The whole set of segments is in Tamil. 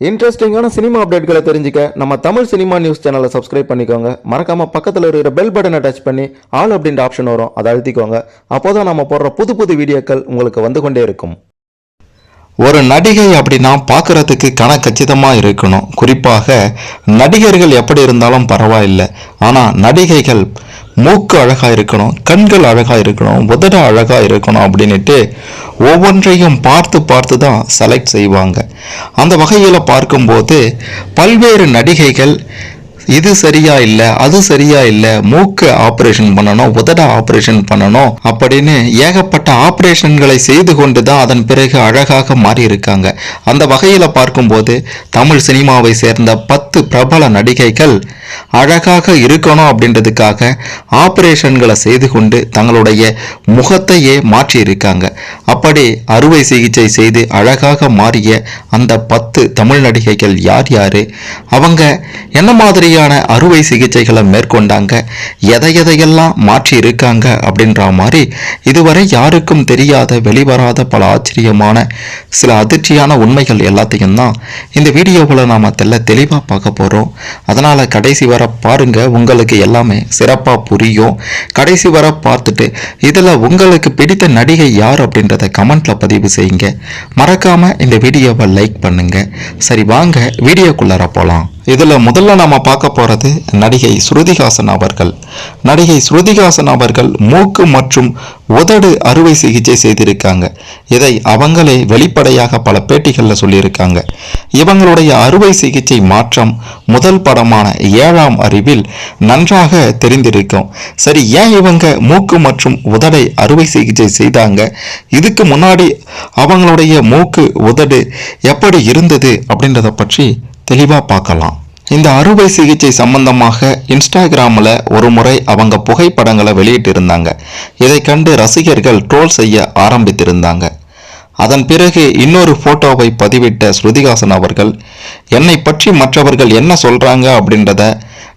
இன்ட்ரெஸ்டிங்கான சினிமா அப்டேட்களை தெரிஞ்சுக்க நம்ம தமிழ் சினிமா நியூஸ் சேனலை சப்ஸ்கிரைப் பண்ணிக்கோங்க. மறக்காம பக்கத்தில் இருக்கிற பெல் பட்டனை டச் பண்ணி ஆல் அப்படின்ற ஆப்ஷன் வரும். அதை அழுத்திக்கோங்க. அப்போதான் நம்ம போடுற புது புது வீடியோக்கள் உங்களுக்கு வந்து கொண்டே இருக்கும். ஒரு நடிகை அப்படின்னா பார்க்கறதுக்கு கச்சிதமாக இருக்கணும். குறிப்பாக நடிகர்கள் எப்படி இருந்தாலும் பரவாயில்லை. ஆனால் நடிகைகள் மூக்கு அழகாக இருக்கணும் கண்கள் அழகாக இருக்கணும் உதட அழகாக இருக்கணும் அப்படின்ட்டு ஒவ்வொன்றையும் பார்த்து பார்த்து தான் செலக்ட் செய்வாங்க. அந்த வகையில் பார்க்கும்போது பல்வேறு நடிகைகள் இது சரியா இல்ல அது சரியா இல்ல மூக்கு ஆபரேஷன் பண்ணணும் உதட ஆபரேஷன் பண்ணணும் அப்படின்னு ஏகப்பட்ட ஆபரேஷன்களை செய்து கொண்டு தான் அதன் பிறகு அழகாக மாறி இருக்காங்க அந்த வகையில பார்க்கும்போது தமிழ் சினிமாவை சேர்ந்த பத்து பிரபல நடிகைகள் அழகாக இருக்கணும் அப்படின்றதுக்காக ஆபரேஷன்களை செய்து கொண்டு தங்களுடைய முகத்தையே மாற்றி இருக்காங்க அப்படி அறுவை சிகிச்சை செய்து அழகாக மாறிய அந்த பத்து தமிழ் நடிகைகள் யார் யாரு? அவங்க என்ன மாதிரி மாதிரியான அறுவை சிகிச்சைகளை மேற்கொண்டாங்க. எதை எதையெல்லாம் மாற்றி இருக்காங்க அப்படின்ற மாதிரி இதுவரை யாருக்கும் தெரியாத வெளிவராத பல ஆச்சரியமான சில அதிர்ச்சியான உண்மைகள் எல்லாத்தையும் தான் இந்த வீடியோவில் நாம் தெல்ல தெளிவாக பார்க்க போகிறோம் அதனால் கடைசி வர பாருங்க உங்களுக்கு எல்லாமே சிறப்பாக புரியும். கடைசி வர பார்த்துட்டு இதில் உங்களுக்கு பிடித்த நடிகை யார் அப்படின்றத கமெண்ட்ல பதிவு செய்யுங்க. மறக்காம இந்த வீடியோவை லைக் பண்ணுங்க. சரி வாங்க வீடியோக்குள்ளார போகலாம் இதில் முதல்ல நாம் பார்க்க போகிறது நடிகை ஸ்ருதிஹாசன் அவர்கள். நடிகை ஸ்ருதிஹாசன் அவர்கள் மூக்கு மற்றும் உதடு அறுவை சிகிச்சை செய்திருக்காங்க. இதை அவங்களே வெளிப்படையாக பல பேட்டிகளில் சொல்லியிருக்காங்க. இவங்களுடைய அறுவை சிகிச்சை மாற்றம் முதல் படமான ஏழாம் அறிவில் நன்றாக தெரிந்திருக்கும். சரி ஏன் இவங்க மூக்கு மற்றும் உதடை அறுவை சிகிச்சை செய்தாங்க? இதுக்கு முன்னாடி அவங்களுடைய மூக்கு உதடு எப்படி இருந்தது அப்படின்றத பற்றி தெளிவாக பார்க்கலாம். இந்த அறுவை சிகிச்சை சம்பந்தமாக இன்ஸ்டாகிராமில் ஒரு முறை அவங்க புகைப்படங்களை வெளியிட்டிருந்தாங்க. இதை கண்டு ரசிகர்கள் ட்ரோல் செய்ய ஆரம்பித்திருந்தாங்க. அதன் பிறகு இன்னொரு போட்டோவை பதிவிட்ட ஸ்ருதிகாசன் அவர்கள் என்னை பற்றி மற்றவர்கள் என்ன சொல்கிறாங்க அப்படின்றத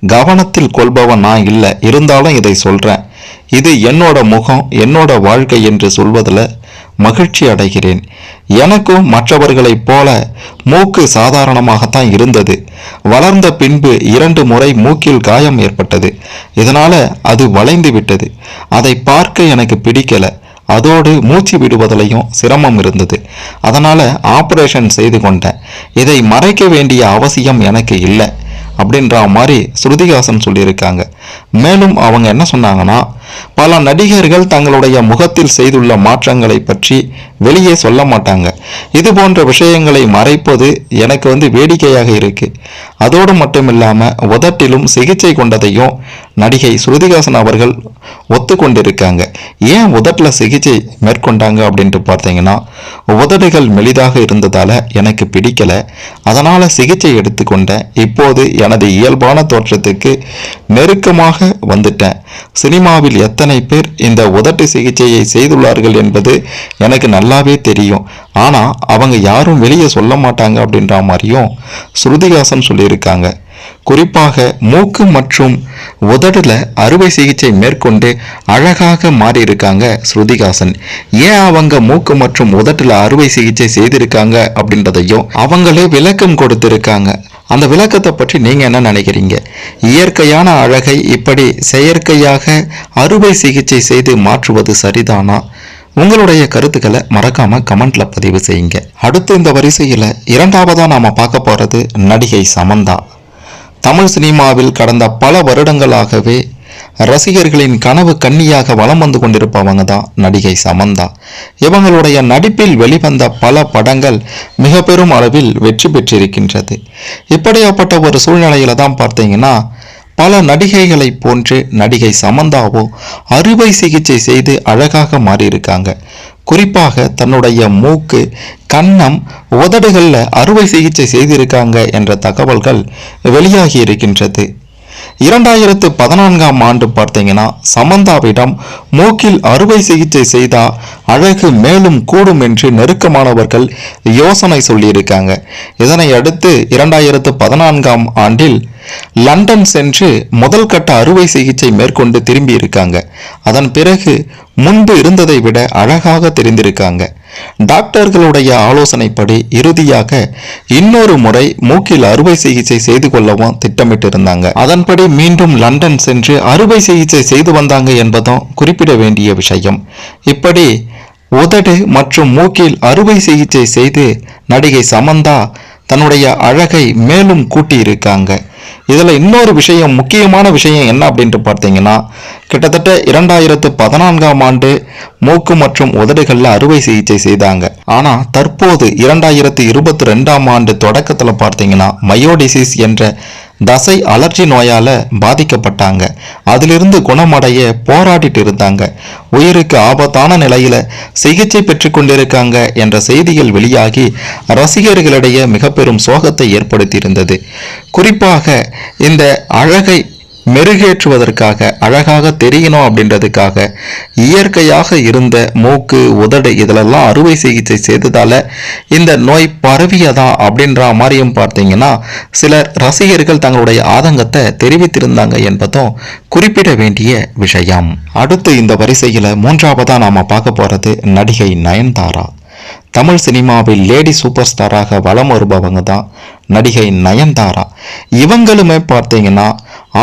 கவனத்தில் கொள்பவன் நான் இல்லை இருந்தாலும் இதை சொல்கிறேன் இது என்னோட முகம் என்னோட வாழ்க்கை என்று சொல்வதில் மகிழ்ச்சி அடைகிறேன். எனக்கும் மற்றவர்களைப் போல மூக்கு சாதாரணமாகத்தான் இருந்தது. வளர்ந்த பின்பு இரண்டு முறை மூக்கில் காயம் ஏற்பட்டது. இதனால் அது வளைந்து விட்டது. அதை பார்க்க எனக்கு பிடிக்கல. அதோடு மூச்சு விடுவதிலையும் சிரமம் இருந்தது. அதனால் ஆபரேஷன் செய்து கொண்டேன். இதை மறைக்க வேண்டிய அவசியம் எனக்கு இல்லை. அப்படின்ற மாதிரி ஸ்ருதிகாசன் சொல்லியிருக்காங்க. மேலும் அவங்க என்ன சொன்னாங்கன்னா பல நடிகர்கள் தங்களுடைய முகத்தில் செய்துள்ள மாற்றங்களை பற்றி வெளியே சொல்ல மாட்டாங்க. இது போன்ற விஷயங்களை மறைப்பது எனக்கு வந்து வேடிக்கையாக இருக்கு. அதோடு மட்டும் உதட்டிலும் சிகிச்சை கொண்டதையும் நடிகை ஸ்ருதிகாசன் அவர்கள் ஒத்துக்கொண்டிருக்காங்க. ஏன் உதட்டில் சிகிச்சை மேற்கொண்டாங்க அப்படின்ட்டு பார்த்தீங்கன்னா உதடுகள் மெலிதாக இருந்ததால எனக்கு பிடிக்கல. அதனால சிகிச்சை எடுத்துக்கொண்டேன். இப்போது எனது இயல்பான தோற்றத்துக்கு நெருக்கமாக வந்துட்டேன். சினிமாவில் எத்தனை பேர் இந்த உதட்டு சிகிச்சையை செய்துள்ளார்கள் என்பது எனக்கு நல்லாவே தெரியும். ஆனா அவங்க யாரும் வெளியே சொல்ல மாட்டாங்க அப்படின்ற மாதிரியும் ஸ்ருதிகாசன் சொல்லியிருக்காங்க. குறிப்பாக மூக்கு மற்றும் உதடுல அறுவை சிகிச்சை மேற்கொண்டு அழகாக மாறியிருக்காங்க ஸ்ருதிகாசன் ஏன் அவங்க மூக்கு மற்றும் உதட்டுல அறுவை சிகிச்சை செய்திருக்காங்க அப்படின்றதையும் அவங்களே விளக்கம் கொடுத்திருக்காங்க. அந்த விளக்கத்தை பற்றி நீங்க என்ன நினைக்கிறீங்க? இயற்கையான அழகை இப்படி செயற்கையாக அறுவை சிகிச்சை செய்து மாற்றுவது சரிதானா? உங்களுடைய கருத்துக்களை மறக்காம கமெண்ட்ல பதிவு செய்யுங்க. அடுத்து இந்த வரிசையில இரண்டாவதா நாம பார்க்க போறது நடிகை சமந்தா. தமிழ் சினிமாவில் கடந்த பல வருடங்களாகவே ரசிகர்களின் கனவு கண்ணியாக வலம் வந்து கொண்டிருப்பவங்க தான் நடிகை சமந்தா. இவங்களுடைய நடிப்பில் வெளிவந்த பல படங்கள் மிக பெரும் அளவில் வெற்றி பெற்றிருக்கின்றது. இப்படியாப்பட்ட ஒரு சூழ்நிலையில தான் பார்த்தீங்கன்னா பல நடிகைகளைப் போன்று நடிகை சமந்தாவோ அறுவை சிகிச்சை செய்து அழகாக மாறியிருக்காங்க. குறிப்பாக தன்னுடைய மூக்கு கன்னம் உதடுகளில் அறுவை சிகிச்சை செய்திருக்காங்க என்ற தகவல்கள் வெளியாகி இருக்கின்றது. இரண்டாயிரத்து பதினான்காம் ஆண்டு பார்த்தீங்கன்னா சமந்தாவிடம் மூக்கில் அறுவை சிகிச்சை செய்தா அழகு மேலும் கூடும் என்று நெருக்கமானவர்கள் யோசனை சொல்லியிருக்காங்க. இதனை அடுத்து இரண்டாயிரத்து பதினான்காம் ஆண்டில் லண்டன் சென்று முதல் கட்ட அறுவை சிகிச்சை மேற்கொண்டு திரும்பி இருக்காங்க அதன் பிறகு முன்பு இருந்ததை விட அழகாக தெரிந்திருக்காங்க. டாக்டர்களுடைய ஆலோசனைப்படி இறுதியாக இன்னொரு முறை மூக்கில் அறுவை சிகிச்சை செய்து கொள்ளவும் திட்டமிட்டு இருந்தாங்க அதன்படி மீண்டும் லண்டன் சென்று அறுவை சிகிச்சை செய்து வந்தாங்க என்பதும் குறிப்பிட வேண்டிய விஷயம். இப்படி உதடு மற்றும் மூக்கில் அறுவை சிகிச்சை செய்து நடிகை சமந்தா தன்னுடைய அழகை மேலும் கூட்டியிருக்காங்க. இதில் இன்னொரு விஷயம் முக்கியமான விஷயம் என்ன அப்படின்ட்டு பார்த்தீங்கன்னா கிட்டத்தட்ட இரண்டாயிரத்து பதினான்காம் ஆண்டு மூக்கு மற்றும் உதடுகளில் அறுவை சிகிச்சை செய்தாங்க. ஆனால் தற்போது இரண்டாயிரத்தி இருபத்தி ரெண்டாம் ஆண்டு தொடக்கத்தில் பார்த்தீங்கன்னா மயோடிசிஸ் என்ற தசை அலர்ஜி நோயால் பாதிக்கப்பட்டாங்க. அதிலிருந்து குணமடைய போராடிட்டு இருந்தாங்க. உயிருக்கு ஆபத்தான நிலையில் சிகிச்சை பெற்று கொண்டிருக்காங்க என்ற செய்திகள் வெளியாகி ரசிகர்களிடையே மிக பெரும் சோகத்தை ஏற்படுத்தியிருந்தது. குறிப்பாக இந்த அழகை மெருகேற்றுவதற்காக அழகாக தெரியணும் அப்படின்றதுக்காக இயற்கையாக இருந்த மூக்கு உதடு இதிலெல்லாம் அறுவை சிகிச்சை செய்ததால் இந்த நோய் பரவியதா அப்படின்ற மாதிரியும் பார்த்தீங்கன்னா சிலர் ரசிகர்கள் தங்களுடைய ஆதங்கத்தை தெரிவித்திருந்தாங்க என்பதும் குறிப்பிட வேண்டிய விஷயம். அடுத்து இந்த வரிசையில் மூன்றாவதாக நாம் பார்க்க போகிறது நடிகை நயன்தாரா. தமிழ் சினிமாவில் லேடி சூப்பர் ஸ்டாராக வலம் வருபவங்க தான் நடிகை நயன்தாரா. இவங்களுமே பார்த்தீங்கன்னா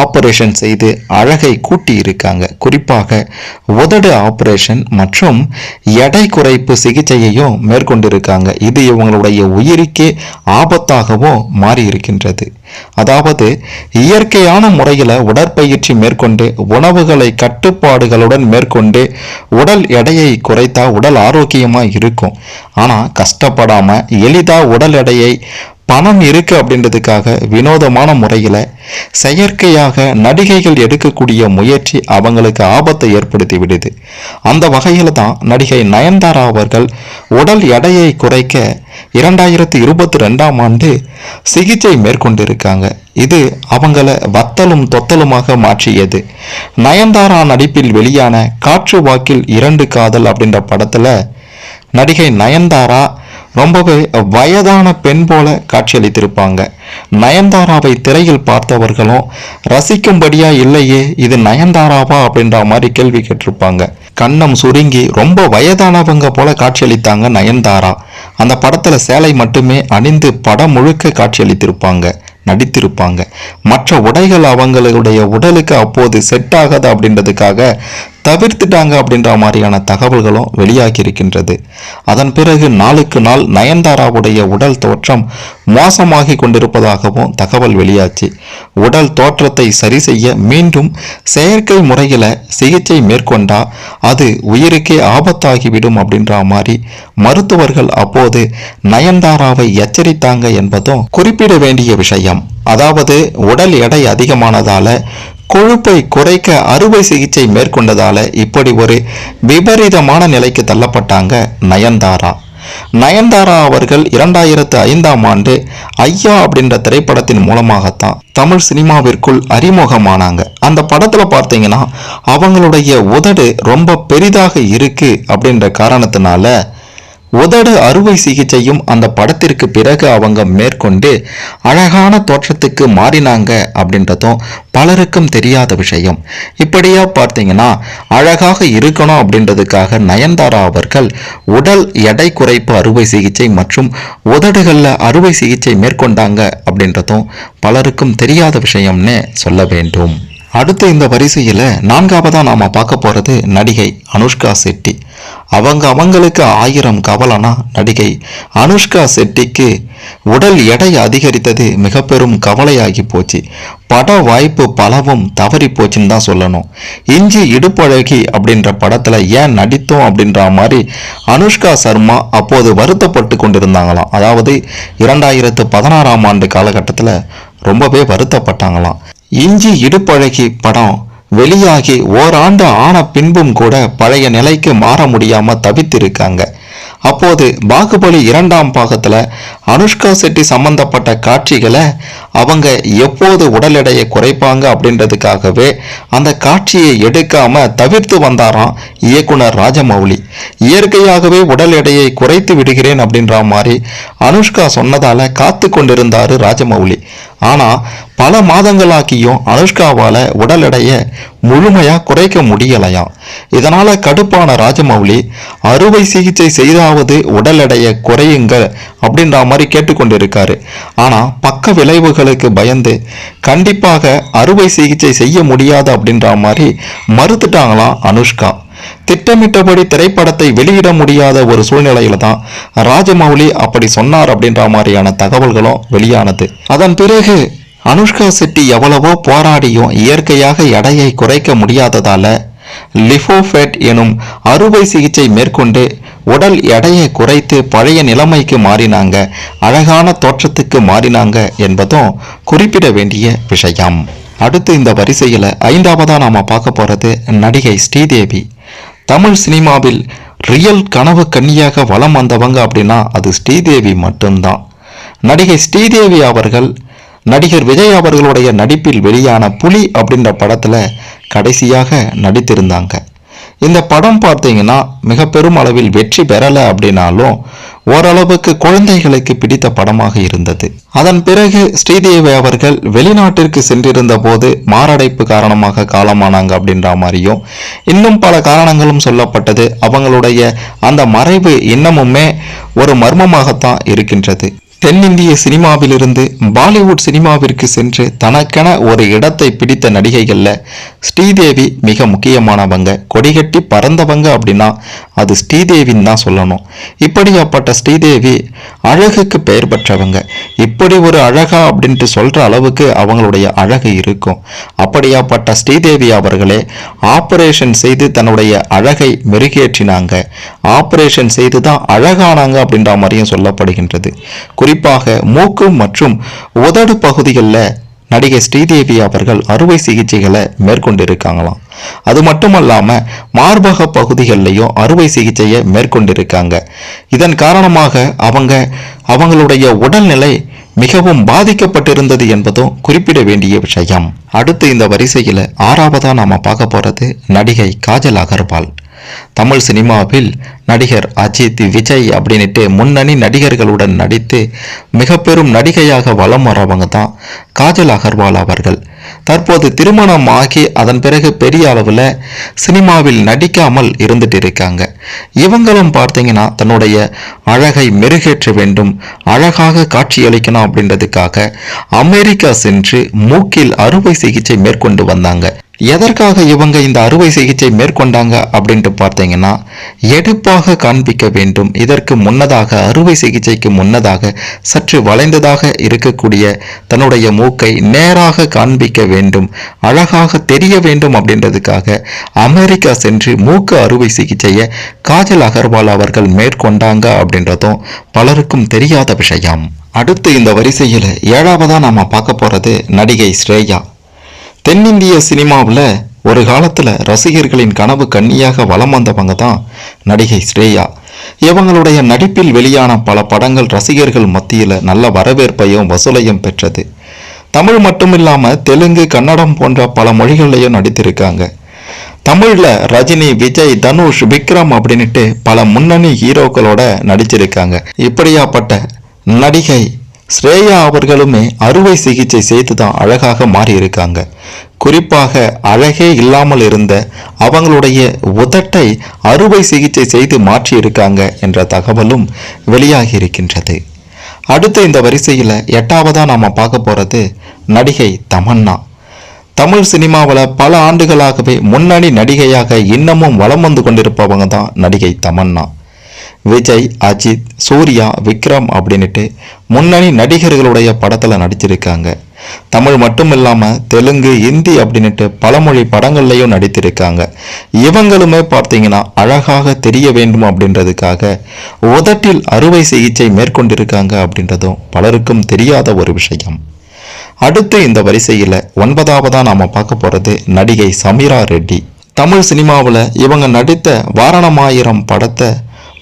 ஆபரேஷன் செய்து அழகை கூட்டியிருக்காங்க. குறிப்பாக உதடு ஆபரேஷன் மற்றும் எடை குறைப்பு சிகிச்சையையும் மேற்கொண்டிருக்காங்க. இது இவங்களுடைய உயிருக்கே ஆபத்தாகவும் மாறி இருக்கின்றது அதாவது இயற்கையான முறையில் உடற்பயிற்சி மேற்கொண்டு உணவுகளை கட்டுப்பாடுகளுடன் மேற்கொண்டு உடல் எடையை குறைத்தா உடல் ஆரோக்கியமாக இருக்கும். ஆனால் கஷ்டப்படாமல் எளிதாக உடல் எடையை பணம் இருக்கு அப்படின்றதுக்காக வினோதமான முறையில் செயற்கையாக நடிகைகள் எடுக்கக்கூடிய முயற்சி அவங்களுக்கு ஆபத்தை ஏற்படுத்தி விடுது. அந்த வகையில் தான் நடிகை நயன்தாரா அவர்கள் உடல் எடையை குறைக்க இரண்டாயிரத்தி இருபத்தி ரெண்டாம் ஆண்டு சிகிச்சை மேற்கொண்டிருக்காங்க. இது அவங்கள வத்தலும் தொத்தலுமாக மாற்றியது. நயன்தாரா நடிப்பில் வெளியான காற்று வாக்கில் இரண்டு காதல் அப்படின்ற படத்தில் நடிகை நயன்தாரா ரொம்பவே வயதான பெண் போல காட்சியளித்திருப்பாங்க. நயன்தாராவை திரையில் பார்த்தவர்களும் ரசிக்கும்படியா இல்லையே இது நயன்தாராவா அப்படின்ற மாதிரி கேள்வி கேட்டிருப்பாங்க. கண்ணம் சுருங்கி ரொம்ப வயதானவங்க போல காட்சியளித்தாங்க நயன்தாரா. அந்த படத்துல சேலை மட்டுமே அணிந்து படம் முழுக்க காட்சியளித்திருப்பாங்க நடித்திருப்பாங்க. மற்ற உடைகள் அவங்களுடைய உடலுக்கு அப்போது செட் ஆகாது அப்படின்றதுக்காக தவிர்த்துட்டாங்க அப்படின்ற மாதிரியான தகவல்களும் வெளியாகி இருக்கின்றது. அதன் பிறகு நாளுக்கு நாள் நயன்தாராவுடைய உடல் தோற்றம் மோசமாகி கொண்டிருப்பதாகவும் தகவல் வெளியாச்சு. உடல் தோற்றத்தை சரி செய்ய மீண்டும் செயற்கை முறையில் சிகிச்சை மேற்கொண்டா அது உயிருக்கே ஆபத்தாகிவிடும் அப்படின்ற மாதிரி மருத்துவர்கள் அப்போது நயன்தாராவை எச்சரித்தாங்க என்பதும் குறிப்பிட வேண்டிய விஷயம். அதாவது உடல் எடை அதிகமானதால கொழுப்பை குறைக்க அறுவை சிகிச்சை மேற்கொண்டதால இப்படி ஒரு விபரீதமான நிலைக்கு தள்ளப்பட்டாங்க நயன்தாரா. நயன்தாரா அவர்கள் இரண்டாயிரத்து ஐந்தாம் ஆண்டு ஐயா அப்படின்ற திரைப்படத்தின் மூலமாகத்தான் தமிழ் சினிமாவிற்குள் அறிமுகமானாங்க. அந்த படத்தில் பார்த்தீங்கன்னா அவங்களுடைய உதடு ரொம்ப பெரிதாக இருக்கு அப்படின்ற காரணத்தினால உதடு அறுவை சிகிச்சையும் அந்த படத்திற்கு பிறகு அவங்க மேற்கொண்டு அழகான தோற்றத்துக்கு மாறினாங்க அப்படின்றதும் பலருக்கும் தெரியாத விஷயம். இப்படியா பார்த்தீங்கன்னா அழகாக இருக்கணும் அப்படின்றதுக்காக நயன்தாரா அவர்கள் உடல் எடை குறைப்பு அறுவை சிகிச்சை மற்றும் உதடுகளில் அறுவை சிகிச்சை மேற்கொண்டாங்க அப்படின்றதும் பலருக்கும் தெரியாத விஷயம்னு சொல்ல வேண்டும். அடுத்து இந்த வரிசையில் நான்காவதாக நாம் பார்க்க போகிறது நடிகை அனுஷ்கா செட்டி. அவங்க அவங்களுக்கு ஆயிரம் கவலைனா நடிகை அனுஷ்கா செட்டிக்கு உடல் எடை அதிகரித்தது மிக பெரும் கவலையாகி போச்சு. பட வாய்ப்பு பலவும் தவறி போச்சுன்னு தான் சொல்லணும். இஞ்சி இடுப்பழகி அப்படின்ற படத்தில் ஏன் நடித்தோம் அப்படின்ற மாதிரி அனுஷ்கா சர்மா அப்போது வருத்தப்பட்டு கொண்டிருந்தாங்களாம். அதாவது இரண்டாயிரத்து பதினாறாம் ஆண்டு காலகட்டத்தில் ரொம்பவே வருத்தப்பட்டாங்களாம். இஞ்சி இடுப்பழகி படம் வெளியாகி ஓராண்டு ஆன பின்பும் கூட பழைய நிலைக்கு மாற முடியாம தவித்திருக்காங்க. அப்போது பாகுபலி இரண்டாம் பாகத்துல அனுஷ்கா செட்டி சம்பந்தப்பட்ட காட்சிகளை அவங்க எப்போது உடல் எடையை குறைப்பாங்க அப்படின்றதுக்காகவே அந்த காட்சியை எடுக்காம தவிர்த்து வந்தாராம் இயக்குனர் ராஜமௌலி. இயற்கையாகவே உடல் எடையை குறைத்து விடுகிறேன் அப்படின்ற மாதிரி அனுஷ்கா சொன்னதால காத்து கொண்டிருந்தாரு ராஜமௌலி. ஆனா பல மாதங்களாக்கியும் அனுஷ்காவால உடல் எடையை முழுமையா குறைக்க முடியலையாம். இதனால கடுப்பான ராஜமௌலி அறுவை சிகிச்சை செய்தாவது உடல் எடையை குறையுங்கள் அப்படின்ற மாதிரி கேட்டுக்கொண்டிருக்காரு. ஆனா பக்க விளைவுகளுக்கு பயந்து கண்டிப்பாக அறுவை சிகிச்சை செய்ய முடியாது அப்படின்ற மாதிரி மறுத்துட்டாங்களாம் அனுஷ்கா. திட்டமிட்டபடி திரைப்படத்தை வெளியிட முடியாத ஒரு சூழ்நிலையில தான் ராஜமௌலி அப்படி சொன்னார் அப்படின்ற மாதிரியான தகவல்களும் வெளியானது. அதன் பிறகு அனுஷ்கா செட்டி எவ்வளவோ போராடியும் இயற்கையாக எடையை குறைக்க முடியாததால லிஃபோஃபேட் எனும் அறுவை சிகிச்சை மேற்கொண்டு உடல் எடையை குறைத்து பழைய நிலைமைக்கு மாறினாங்க அழகான தோற்றத்துக்கு மாறினாங்க என்பதும் குறிப்பிட வேண்டிய விஷயம். அடுத்து இந்த வரிசையில் ஐந்தாவதா நாம பார்க்க போறது நடிகை ஸ்ரீதேவி. தமிழ் சினிமாவில் ரியல் கனவு கன்னியாக வலம் வந்தவங்க அப்படின்னா அது ஸ்ரீதேவி மட்டும்தான். நடிகை ஸ்ரீதேவி அவர்கள் நடிகர் விஜய் அவர்களுடைய நடிப்பில் வெளியான புலி அப்படின்ற படத்துல கடைசியாக நடித்திருந்தாங்க. இந்த படம் பார்த்தீங்கன்னா மிக பெரும் அளவில் வெற்றி பெறலை அப்படின்னாலும் ஓரளவுக்கு குழந்தைகளுக்கு பிடித்த படமாக இருந்தது. அதன் பிறகு ஸ்ரீதேவி அவர்கள் வெளிநாட்டிற்கு சென்றிருந்த போது மாரடைப்பு காரணமாக காலமானாங்க அப்படின்ற மாதிரியும் இன்னும் பல காரணங்களும் சொல்லப்பட்டது. அவங்களுடைய அந்த மறைவு இன்னமுமே ஒரு மர்மமாகத்தான் இருக்கின்றது. தென்னிந்திய சினிமாவிலிருந்து பாலிவுட் சினிமாவிற்கு சென்று தனக்கென ஒரு இடத்தை பிடித்த நடிகைகள்ல ஸ்ரீதேவி மிக முக்கியமானவங்க. கொடிகட்டி பறந்தவங்க அப்படின்னா அது ஸ்ரீதேவின்னு தான் சொல்லணும். இப்படியாப்பட்ட ஸ்ரீதேவி அழகுக்கு பெயர் பெற்றவங்க. இப்படி ஒரு அழகா அப்படின்ட்டு சொல்ற அளவுக்கு அவங்களுடைய அழகு இருக்கும். அப்படியாப்பட்ட ஸ்ரீதேவி அவர்களே ஆப்ரேஷன் செய்து தன்னுடைய அழகை மெருகேற்றினாங்க. ஆபரேஷன் செய்து தான் அழகானாங்க அப்படின்ற மாதிரியும் சொல்லப்படுகின்றது. குறிப்பாக மூக்கு மற்றும் உதடு பகுதிகளில் நடிகை ஸ்ரீதேவி அவர்கள் அறுவை சிகிச்சைகளை மேற்கொண்டிருக்காங்களாம். அது மட்டுமல்லாம மார்பக பகுதிகளிலையும் அறுவை சிகிச்சையை மேற்கொண்டிருக்காங்க. இதன் காரணமாக அவங்க அவங்களுடைய உடல்நிலை மிகவும் பாதிக்கப்பட்டிருந்தது என்பதும் குறிப்பிட வேண்டிய விஷயம். அடுத்து இந்த வரிசையில் ஆறாவதாக நாம் பார்க்க போகிறது நடிகை காஜல் அகர்வால். தமிழ் சினிமாவில் நடிகர் அஜித் விஜய் அப்படின்ட்டு முன்னணி நடிகர்களுடன் நடித்து மிக பெரும் நடிகையாக வலம் வரவங்க தான் காஜல் அகர்வால் அவர்கள். தற்போது திருமணம் ஆகி அதன் பிறகு பெரிய அளவில் சினிமாவில் நடிக்காமல் இருந்துட்டு இருக்காங்க. இவங்களும் பார்த்தீங்கன்னா தன்னுடைய அழகை மெருகேற்ற வேண்டும் அழகாக காட்சியளிக்கணும் அப்படின்றதுக்காக அமெரிக்கா சென்று மூக்கில் அறுவை சிகிச்சை மேற்கொண்டு வந்தாங்க. எதற்காக இவங்க இந்த அறுவை சிகிச்சை மேற்கொண்டாங்க அப்படின்ட்டு பார்த்தீங்கன்னா எடுப்பாக காண்பிக்க வேண்டும். இதற்கு முன்னதாக அறுவை சிகிச்சைக்கு முன்னதாக சற்று வளைந்ததாக இருக்கக்கூடிய தன்னுடைய மூக்கை நேராக காண்பிக்க வேண்டும். அழகாக தெரிய வேண்டும் அப்படின்றதுக்காக அமெரிக்கா சென்று மூக்கு அறுவை சிகிச்சையை காஜல் அகர்வால் அவர்கள் மேற்கொண்டாங்க அப்படின்றதும் பலருக்கும் தெரியாத விஷயம். அடுத்து இந்த வரிசையில் ஏழாவதா நாம பார்க்க போறது நடிகை ஸ்ரேயா. தென்னிந்திய சினிமாவில் ஒரு காலத்தில் ரசிகர்களின் கனவு கன்னியாக வலம் வந்தவங்க தான் நடிகை ஸ்ரேயா. இவங்களுடைய நடிப்பில் வெளியான பல படங்கள் ரசிகர்கள் மத்தியில் நல்ல வரவேற்பையும் வசூலையும் பெற்றது. தமிழ் மட்டுமில்லாமல் தெலுங்கு கன்னடம் போன்ற பல மொழிகள்லையும் நடித்திருக்காங்க. தமிழில் ரஜினி விஜய் தனுஷ் விக்ரம் அப்படின்ட்டு பல முன்னணி ஹீரோக்களோட நடிச்சிருக்காங்க. இப்படியாப்பட்ட நடிகை ஸ்ரேயா அவர்களுமே அறுவை சிகிச்சை செய்து தான் அழகாக மாறியிருக்காங்க. குறிப்பாக அழகே இல்லாமல் இருந்த அவங்களுடைய உதட்டை அறுவை சிகிச்சை செய்து மாற்றியிருக்காங்க என்ற தகவலும் வெளியாகி இருக்கின்றது அடுத்த இந்த வரிசையில் எட்டாவதா நாம பார்க்க போறது நடிகை தமன்னா. தமிழ் சினிமாவில் பல ஆண்டுகளாகவே முன்னணி நடிகையாக இன்னமும் வலம் வந்து கொண்டிருப்பவங்க தான் நடிகை தமன்னா. விஜய் அஜித் சூர்யா விக்ரம் அப்படின்ட்டு முன்னணி நடிகர்களுடைய படத்தில் நடிச்சிருக்காங்க. தமிழ் மட்டும் இல்லாமல் தெலுங்கு இந்தி அப்படின்ட்டு பலமொழி படங்கள்லையும் நடித்திருக்காங்க. இவங்களுமே பார்த்தீங்கன்னா அழகாக தெரிய வேண்டும் அப்படின்றதுக்காக உதட்டில் அறுவை சிகிச்சை மேற்கொண்டிருக்காங்க அப்படின்றதும் பலருக்கும் தெரியாத ஒரு விஷயம். அடுத்து இந்த வரிசையில் ஒன்பதாவதாக நாம் பார்க்க போகிறது நடிகை சமீரா ரெட்டி. தமிழ் சினிமாவில் இவங்க நடித்த வாரணமாயிரம் படத்தை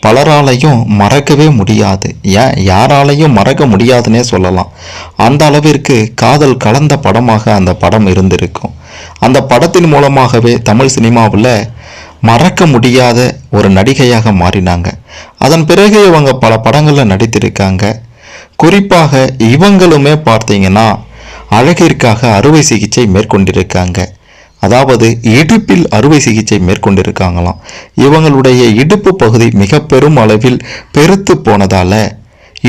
பலராலையும் மறக்கவே முடியாது. ஏன்? யாராலையும் மறக்க முடியாதுன்னே சொல்லலாம். அந்த அளவிற்கு காதல் கலந்த படமாக அந்த படம் இருந்திருக்கும். அந்த படத்தின் மூலமாகவே தமிழ் சினிமாவில் மறக்க முடியாத ஒரு நடிகையாக மாறினாங்க. அதன் பிறகு இவங்க பல படங்களில் நடித்திருக்காங்க. குறிப்பாக இவங்களுமே பார்த்தீங்கன்னா அழகிற்காக அறுவை சிகிச்சை மேற்கொண்டிருக்காங்க. அதாவது இடுப்பில் அறுவை சிகிச்சை மேற்கொண்டிருக்காங்களாம். இவங்களுடைய இடுப்பு பகுதி மிக பெரும் அளவில் பெருத்து போனதால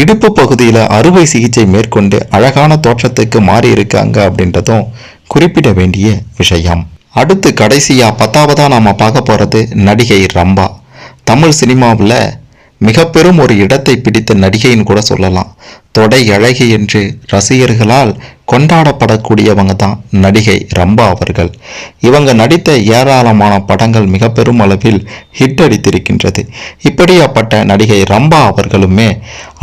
இடுப்பு பகுதியில் அறுவை சிகிச்சை மேற்கொண்டு அழகான தோற்றத்துக்கு மாறி இருக்காங்க அப்படின்றதும் குறிப்பிட வேண்டிய விஷயம். அடுத்து கடைசியா பத்தாவதா நாம பார்க்க போறது நடிகை ரம்பா. தமிழ் சினிமாவில் மிக பெரும் ஒரு இடத்தை பிடித்த நடிகைன்னு கூட சொல்லலாம். தொடை அழகி என்று ரசிகர்களால் கொண்டாடப்படக்கூடியவங்க தான் நடிகை ரம்பா அவர்கள். இவங்க நடித்த ஏராளமான படங்கள் மிக பெரும் அளவில் ஹிட் அடித்திருக்கின்றது. இப்படியாப்பட்ட நடிகை ரம்பா அவர்களுமே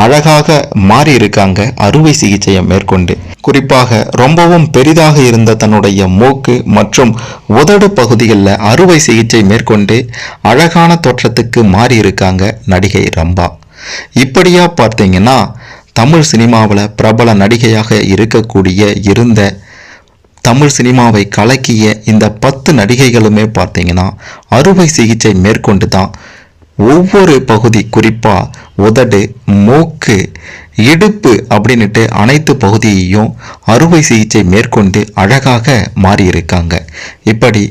அழகாக மாறி இருக்காங்க அறுவை சிகிச்சையை மேற்கொண்டு. குறிப்பாக ரொம்பவும் பெரிதாக இருந்த தன்னுடைய மூக்கு மற்றும் உதடு பகுதிகளில் அறுவை சிகிச்சை மேற்கொண்டு அழகான தோற்றத்துக்கு மாறி இருக்காங்க நடிகை ரம்பா. இப்படியா பார்த்தீங்கன்னா தமிழ் சினிமாவில் பிரபல நடிகையாக இருக்கக்கூடிய இருந்த தமிழ் சினிமாவை கலக்கிய இந்த பத்து நடிகைகளுமே பார்த்தீங்கன்னா அறுவை சிகிச்சை மேற்கொண்டு தான் ஒவ்வொரு பகுதி குறிப்பாக உதடு மூக்கு இடுப்பு அப்படின்னுட்டு அனைத்து பகுதியையும் அறுவை சிகிச்சை மேற்கொண்டு அழகாக மாறியிருக்காங்க. இப்படி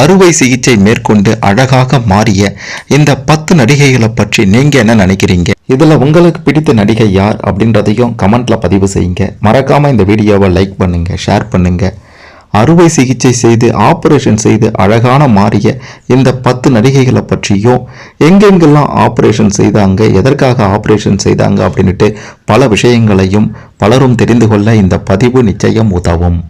அறுவை சிகிச்சை மேற்கொண்டு அழகாக மாறிய இந்த பத்து நடிகைகளை பற்றி நீங்கள் என்ன நினைக்கிறீங்க? இதில் உங்களுக்கு பிடித்த நடிகை யார் அப்படின்றதையும் கமெண்ட்டில் பதிவு செய்யுங்க. மறக்காமல் இந்த வீடியோவை லைக் பண்ணுங்கள் ஷேர் பண்ணுங்கள் அறுவை சிகிச்சை செய்து ஆப்ரேஷன் செய்து அழகான மாறிய இந்த பத்து நடிகைகளை பற்றியும் எங்கெங்கெல்லாம் ஆப்ரேஷன் செய்தாங்க எதற்காக ஆப்ரேஷன் செய்தாங்க அப்படின்ட்டு பல விஷயங்களையும் பலரும் தெரிந்து கொள்ள இந்த பதிவு நிச்சயம் உதவும்.